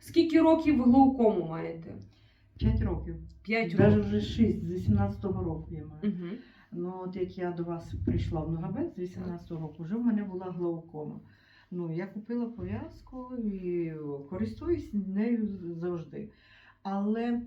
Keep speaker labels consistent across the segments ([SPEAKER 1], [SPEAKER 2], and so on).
[SPEAKER 1] скільки років глаукому маєте?
[SPEAKER 2] 5 років.
[SPEAKER 1] П'ять
[SPEAKER 2] Навіть вже 6, з 18-го року я маю.
[SPEAKER 1] Угу.
[SPEAKER 2] Ну, от як я до вас прийшла в Ногабець з 18-го року, вже в мене була глаукома. Ну, я купила пов'язку і користуюсь нею завжди. Але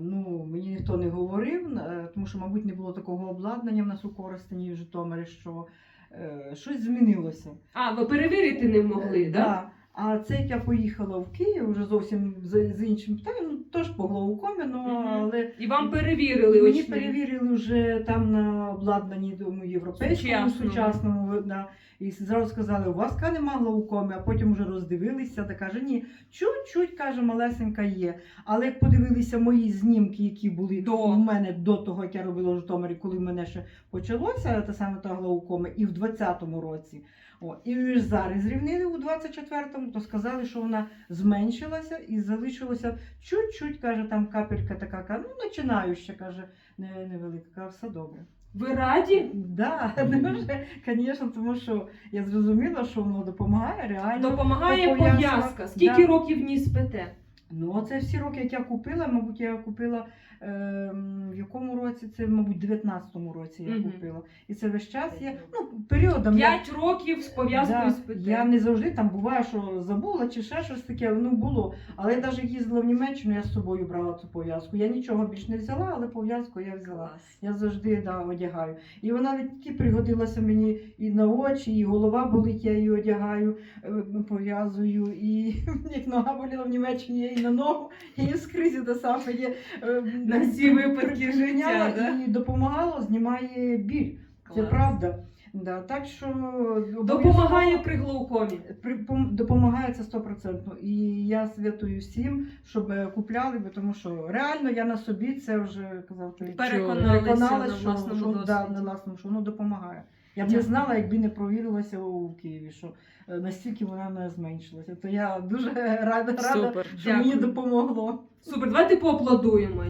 [SPEAKER 2] ну, мені ніхто не говорив, е, тому що, мабуть, не було такого обладнання в нас у Коростені в Житомирі, що е, щось змінилося.
[SPEAKER 1] А, ви перевірити не могли,
[SPEAKER 2] Е,
[SPEAKER 1] так?
[SPEAKER 2] Да. А це як я поїхала в Київ вже зовсім з, іншим питанням, теж по глаукомі, ну,
[SPEAKER 1] Мгм.
[SPEAKER 2] але
[SPEAKER 1] І вам перевірили
[SPEAKER 2] Мені
[SPEAKER 1] очні?
[SPEAKER 2] перевірили вже там на обладнанні думаю, європейському,
[SPEAKER 1] Сучасному.
[SPEAKER 2] сучасному, да. і зразу сказали, у вас ка нема глаукоми, а потім вже роздивилися та каже, ні, чуть-чуть, каже, малесенька є. Але як подивилися мої знімки, які були
[SPEAKER 1] До.
[SPEAKER 2] у мене до того, як я робила в Житомирі, коли в мене ще почалося та саме та глаукома, і в 20-му році. О, і зараз зрівнили у 24-му, то сказали, що вона зменшилася і залишилося чуть-чуть, каже, там капелька така, каже, ну починаюча, каже, невелика, каже, все добре.
[SPEAKER 1] Ви раді?
[SPEAKER 2] Да, дуже, звісно, тому що я зрозуміла, що воно допомагає реально.
[SPEAKER 1] Допомагає
[SPEAKER 2] пов'язка.
[SPEAKER 1] Скільки
[SPEAKER 2] да.
[SPEAKER 1] років ніс спите?
[SPEAKER 2] Ну, оце всі роки, як я купила, мабуть, я купила ем, в якому році? Це, мабуть, в 19-му році я
[SPEAKER 1] Мгм.
[SPEAKER 2] купила. І це весь час я, ну, періодом. я-
[SPEAKER 1] П'ять років з пов'язкою
[SPEAKER 2] Да,
[SPEAKER 1] спите.
[SPEAKER 2] Я не завжди там буває, що забула чи ще щось таке, ну було. Але я навіть їздила в Німеччину, я з собою брала цю пов'язку. Я нічого більш не взяла, але пов'язку я взяла.
[SPEAKER 1] Клас.
[SPEAKER 2] Я завжди да, одягаю. І вона не тільки пригодилася мені і на очі, і голова болить, я її одягаю, е, пов'язую. І як нога боліла в Німеччині, я її на ногу, її скрізь те саме є. е,
[SPEAKER 1] На всі випадки життя, да?
[SPEAKER 2] І допомагало, знімає біль. Це
[SPEAKER 1] Клас.
[SPEAKER 2] правда. Да, так що
[SPEAKER 1] Допомагає при глаукомі.
[SPEAKER 2] при, допомагає це стопроцентно. І я святую всім, щоб е, купляли, бо тому що реально я на собі це вже казав, ти
[SPEAKER 1] Переконалися на
[SPEAKER 2] що,
[SPEAKER 1] власному
[SPEAKER 2] що, да, на власному, що воно допомагає. Я б не знала, якби не провірилася у Києві, що е, настільки вона не зменшилася. То я дуже рада, рада
[SPEAKER 3] Супер.
[SPEAKER 2] що мені допомогло.
[SPEAKER 1] Супер, давайте поаплодуємо.